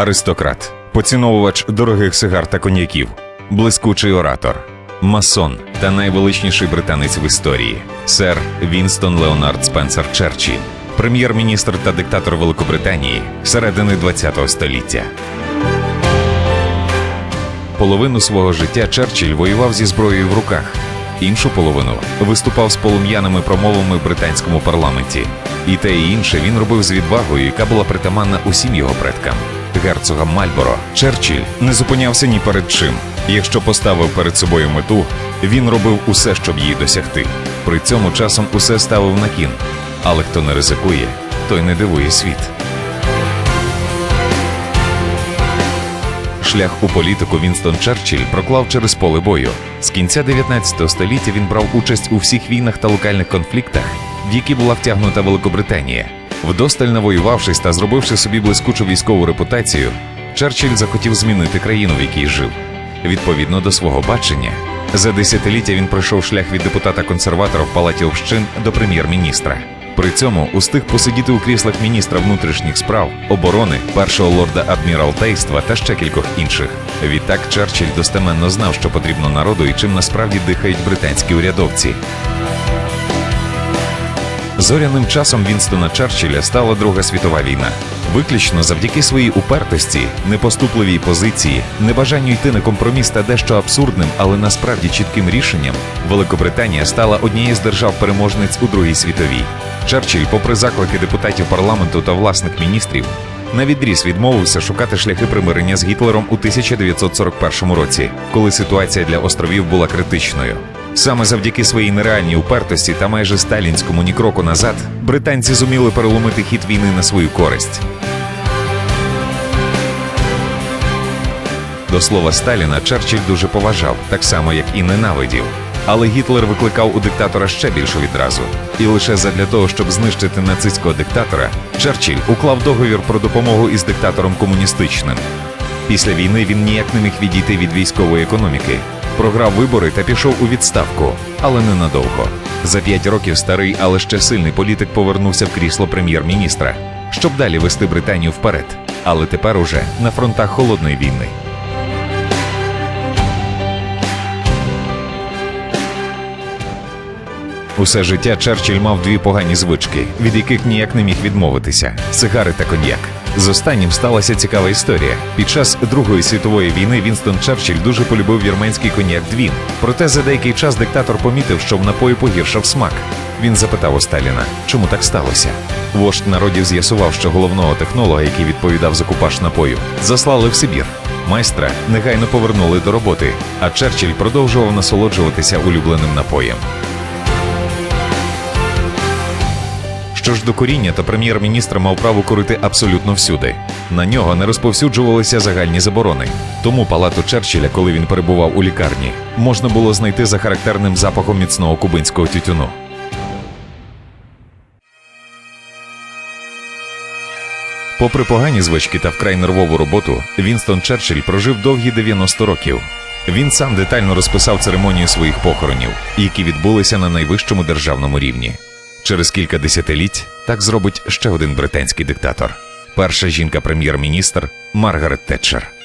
аристократ, поціновувач дорогих сигар та коньяків, блискучий оратор, масон та найвеличніший британець в історії сер Вінстон Леонард Спенсер Черчилль, прем'єр-міністр та диктатор Великобританії середини ХХ століття. Половину свого життя Черчилль воював зі зброєю в руках, іншу половину виступав з полум'яними промовами в британському парламенті. І те і інше він робив з відвагою, яка була притаманна усім його предкам. Герцогам Мальборо Черчилль не зупинявся ні перед чим. Якщо поставив перед собою мету, він робив усе, щоб її досягти. При цьому часом усе ставив на кін. Але хто не ризикує, той не дивує світ. Шлях у політику Вінстон Черчилль проклав через поле бою. З кінця 19 століття він брав участь у всіх війнах та локальних конфліктах, в які була втягнута Великобританія. Вдосталь навоювавшись та зробивши собі блискучу військову репутацію, Черчилль захотів змінити країну, в якій жив. Відповідно до свого бачення, за десятиліття він пройшов шлях від депутата-консерватора в палаті общин до прем'єр-міністра. При цьому устиг посидіти у кріслах міністра внутрішніх справ, оборони, першого лорда адміралтейства та ще кількох інших. Відтак Черчилль достеменно знав, що потрібно народу і чим насправді дихають британські урядовці. Зоряним часом Вінстона Черчилля стала Друга світова війна. Виключно завдяки своїй упертості, непоступливій позиції, небажанню йти на компроміс та дещо абсурдним, але насправді чітким рішенням, Великобританія стала однією з держав-переможниць у Другій світовій. Черчилль, попри заклики депутатів парламенту та власних міністрів, на відріз відмовився шукати шляхи примирення з Гітлером у 1941 році, коли ситуація для островів була критичною. Саме завдяки своїй нереальній упертості та майже сталінському ні кроку назад британці зуміли переломити хід війни на свою користь. До слова Сталіна Черчилль дуже поважав, так само як і ненавидів. Але Гітлер викликав у диктатора ще більшу відразу. І лише задля того, щоб знищити нацистського диктатора, Черчилль уклав договір про допомогу із диктатором комуністичним. Після війни він ніяк не міг відійти від військової економіки, програв вибори та пішов у відставку, але ненадовго. За п'ять років старий, але ще сильний політик повернувся в крісло прем'єр-міністра, щоб далі вести Британію вперед, але тепер уже на фронтах холодної війни. Усе життя Черчилль мав дві погані звички, від яких ніяк не міг відмовитися: сигари та коньяк. З останнім сталася цікава історія. Під час Другої світової війни Вінстон Черчилль дуже полюбив вірменський коньяк Двін. Проте за деякий час диктатор помітив, що в напої погіршав смак. Він запитав у Сталіна, чому так сталося. Вождь народів з'ясував, що головного технолога, який відповідав за купаж напою, заслали в Сибір. Майстра негайно повернули до роботи, а Черчилль продовжував насолоджуватися улюбленим напоєм. Що до коріння, то прем'єр-міністр мав право курити абсолютно всюди. На нього не розповсюджувалися загальні заборони. Тому палату Черчилля, коли він перебував у лікарні, можна було знайти за характерним запахом міцного кубинського тютюну. Попри погані звички та вкрай нервову роботу, Вінстон Черчилль прожив довгі 90 років. Він сам детально розписав церемонію своїх похоронів, які відбулися на найвищому державному рівні. Через кілька десятиліть так зробить ще один британський диктатор. Перша жінка-прем'єр-міністр Маргарет Тетчер.